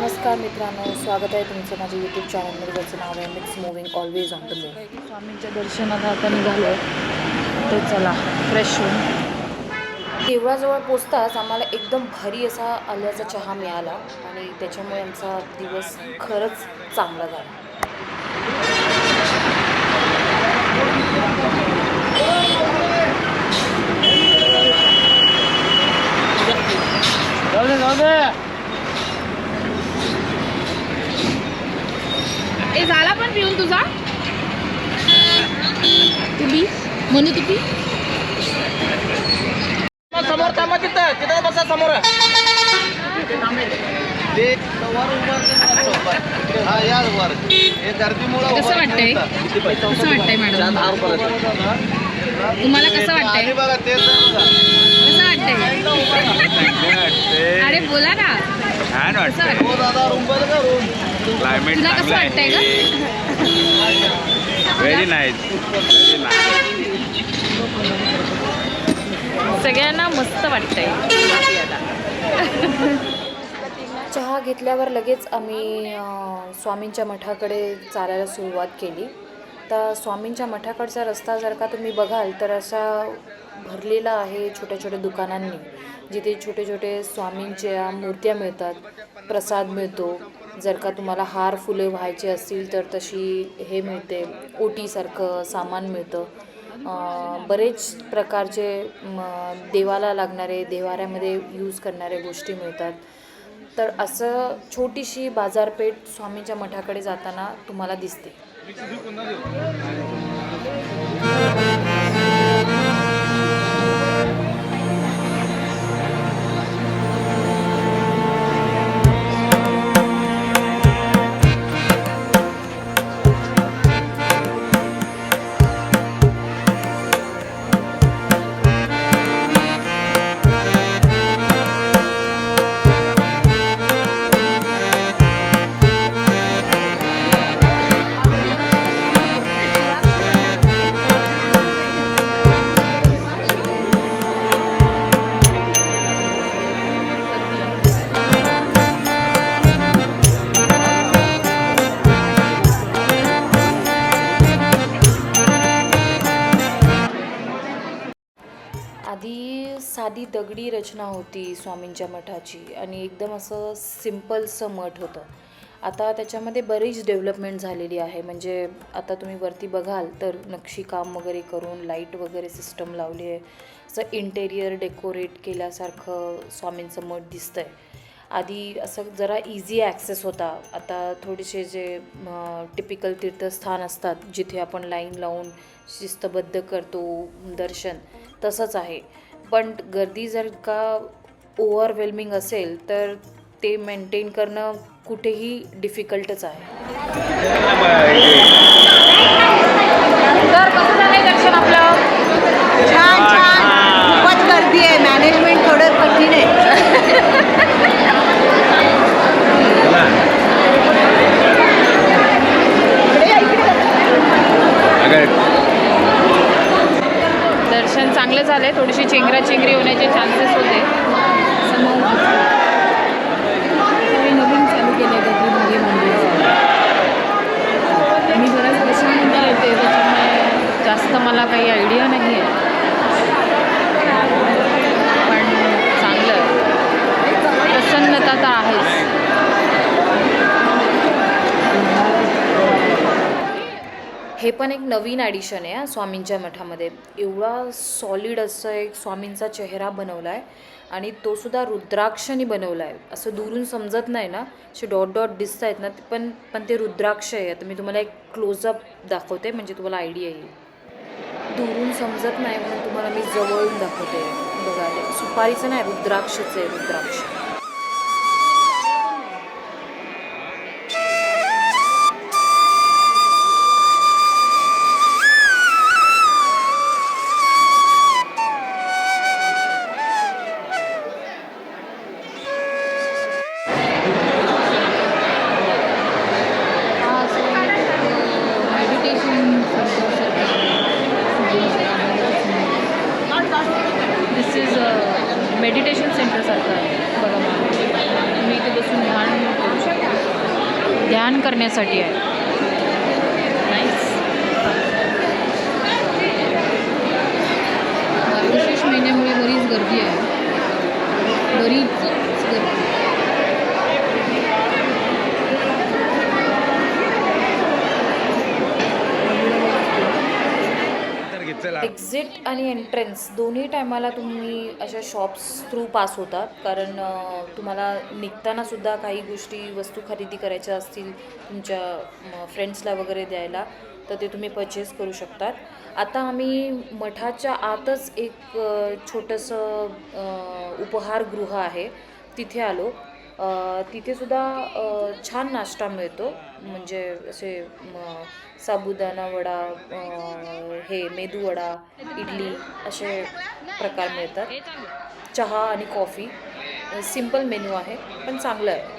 नमस्कार मित्रांनो स्वागत आहे तुमचं माझ्या यूट्यूब चॅनलमध्ये ज्याचं नाव आहे mix moving always on the move स्वामींच्या दर्शनात आता निघालो तर चला फ्रेश होऊन. देवळाजवळ पोचताच आम्हाला एकदम भारी असा आल्याचा चहा मिळाला आणि त्याच्यामुळे आमचा दिवस खरंच चांगला झाला. जाऊ दे जाऊ दे. ए झाला पण पिऊन तुझा? तू बी म्हणू तू पी समोर थांबा तिथं. तिथं बसा समोर. कसं वाटतंय? कसं वाटतंय मॅडम तुम्हाला कसं वाटतंय? कसं वाटतंय अरे बोला ना छान कसं वाटतं क्लायमेट तुला कसं वाटतंय ग व्हेरी नाईस व्हेरी नाईस सगळ्यांना मस्त वाटतंय. चहा घेतल्यावर लगेच आम्ही स्वामींच्या मठाकडे चालायला सुरुवात केली. तर स्वामींच्या मठाकडचा रस्ता जर का तुम्ही बघाल तर असा भरलेला आहे छोट्या छोट्या दुकानांनी जिथे छोटे छोटे स्वामींच्या मूर्त्या मिळतात प्रसाद मिळतो. जर का तुम्हाला हार फुले व्हायचे असतील तर तशी हे मिळते. ओटीसारखं सामान मिळतं. बरेच प्रकारचे देवाला लागणारे देवाऱ्यामध्ये यूज करणाऱ्या गोष्टी मिळतात. तर असं छोटीशी बाजारपेठ स्वामींच्या मठाकडे जाताना तुम्हाला दिसते. आधी साधी दगडी रचना होती स्वामींच्या मठाची आणि एकदम असं सिम्पलसं मठ होतं. आता त्याच्यामध्ये बरीच डेव्हलपमेंट झालेली आहे. म्हणजे आता तुम्ही वरती बघाल तर नक्षीकाम वगैरे करून लाइट वगैरे सिस्टम लावली आहे. असं इंटेरियर डेकोरेट केल्यासारखं स्वामींचं मठ दिसतं आहे आधी असं जरा इझी ॲक्सेस होता. आता थोडेसे जे टिपिकल तीर्थस्थान असतात जिथे आपण लाईन लावून शिस्तबद्ध करतो दर्शन तसंच आहे. पण गर्दी जर का ओव्हरवेल्मिंग असेल तर ते मेंटेन करणं कुठेही डिफिकल्टच आहे तर कसं झालंय दर्शन आपलं छान छान खूपच गर्दी आहे मॅनेजमेंट थोडं कठीण आहे अगर दर्शन चांगलं झालंय थोडीशी चेंगरा चेंगरी होण्याचे चान्सेस होते. नवीन चालू केलं मंदिर. मी बऱ्याच वर्षानंतर येते त्याच्यामुळे जास्त मला काही आयडिया नाही आहे पण चांगलं आहे. प्रसन्नता तर आहेच हे पण एक नवीन ॲडिशन आहे स्वामींच्या मठामध्ये. एवढा सॉलिड असं एक स्वामींचा चेहरा बनवला आहे आणि तो सुद्धा रुद्राक्षाने बनवला आहे असं दुरून समजत नाही ना असे डॉट डॉट दिसत आहेत ना ते पण पण ते रुद्राक्ष आहे. आता मी तुम्हाला एक क्लोजअप दाखवते म्हणजे तुम्हाला आयडिया येईल. दुरून समजत नाही म्हणून तुम्हाला मी जवळून दाखवते. बघा ते सुपारीचं नाही रुद्राक्षचं आहे रुद्राक्ष. ध्यान करण्यासाठी आहे. विशेष महिन्यामुळे बरीच गर्दी है बरीच. एक्झिट आणि एंट्रन्स दोन्ही टायमाला तुम्ही अशा शॉप्स थ्रू पास होतात. कारण तुम्हाला निघतानासुद्धा काही गोष्टी वस्तू खरेदी करायच्या असतील तुमच्या फ्रेंड्सला वगैरे द्यायला तर ते तुम्ही परचेस करू शकतात. आता आम्ही मठाच्या आतच एक छोटंसं उपहारगृह आहे. तिथे आलो. तिथेसुद्धा छान नाश्ता मिळतो. म्हणजे असे साबुदाणा वडा हे मेदू वडा इडली असे प्रकार मिळतात. चहा आणि कॉफी. सिंपल मेनू आहे पण चांगलं आहे.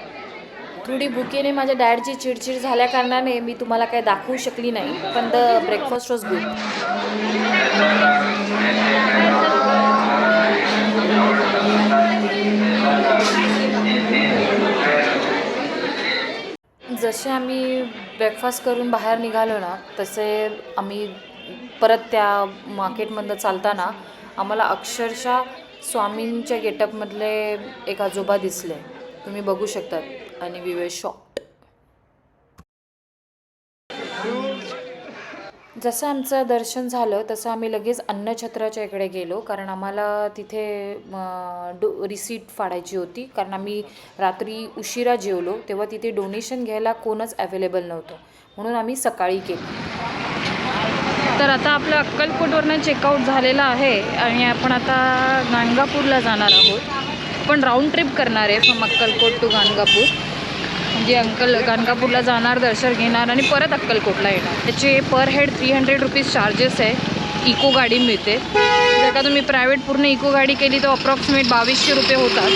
थोडी भुकेने माझ्या डॅडची चिडचिड झाल्या कारणाने मी तुम्हाला काही दाखवू शकली नाही पण द ब्रेकफास्ट वॉज गुड. जसे आम्ही ब्रेकफास्ट करून बाहेर निघालो ना तसे आम्ही परत त्या मार्केटमधनं चालताना आम्हाला अक्षरशः स्वामींच्या गेटअपमधले एक आजोबा दिसले. तुम्ही बघू शकतात. आणि वी वे शॉक जसं आमचं दर्शन झालं तसं आम्ही लगेच अन्नछत्राच्या इकडे गेलो. कारण आम्हाला तिथे डो रिसीट फाडायची होती. कारण आम्ही रात्री उशिरा जेवलो. तेव्हा तिथे डोनेशन घ्यायला कोणच अवेलेबल नव्हतं. म्हणून आम्ही सकाळी केलो तर आता आपलं अक्कलकोटवरनं चेकआउट झालेलं आहे आणि आपण आता गाणगापूरला जाणार आहोत. पण राऊंड ट्रिप करणार आहे फ्रॉम अक्कलकोट टू गाणगापूर. जे अंकल गाणगापूरला जाणार दर्शन घेणार आणि परत अक्कलकोटला येणार. त्याचे per head three hundred rupees charges आहे. इको गाडी मिळते. जर का तुम्ही प्रायव्हेट पूर्ण इको गाडी केली तर अप्रॉक्सिमेट बावीसशे रुपये होतात.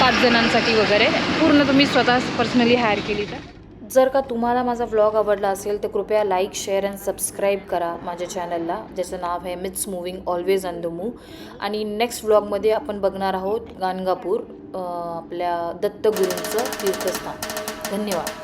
पाच जणांसाठी वगैरे. पूर्ण तुम्ही स्वतः पर्सनली हायर केली तर. जर का तुम्हाला माझा व्लॉग आवडला असेल तर कृपया लाईक शेअर अँड सबस्क्राईब करा माझ्या चॅनलला ज्याचं नाव आहे midst moving always on the move आणि नेक्स्ट व्लॉगमध्ये आपण बघणार आहोत गाणगापूर आपल्या दत्तगुरूंचं तीर्थस्थान. धन्यवाद.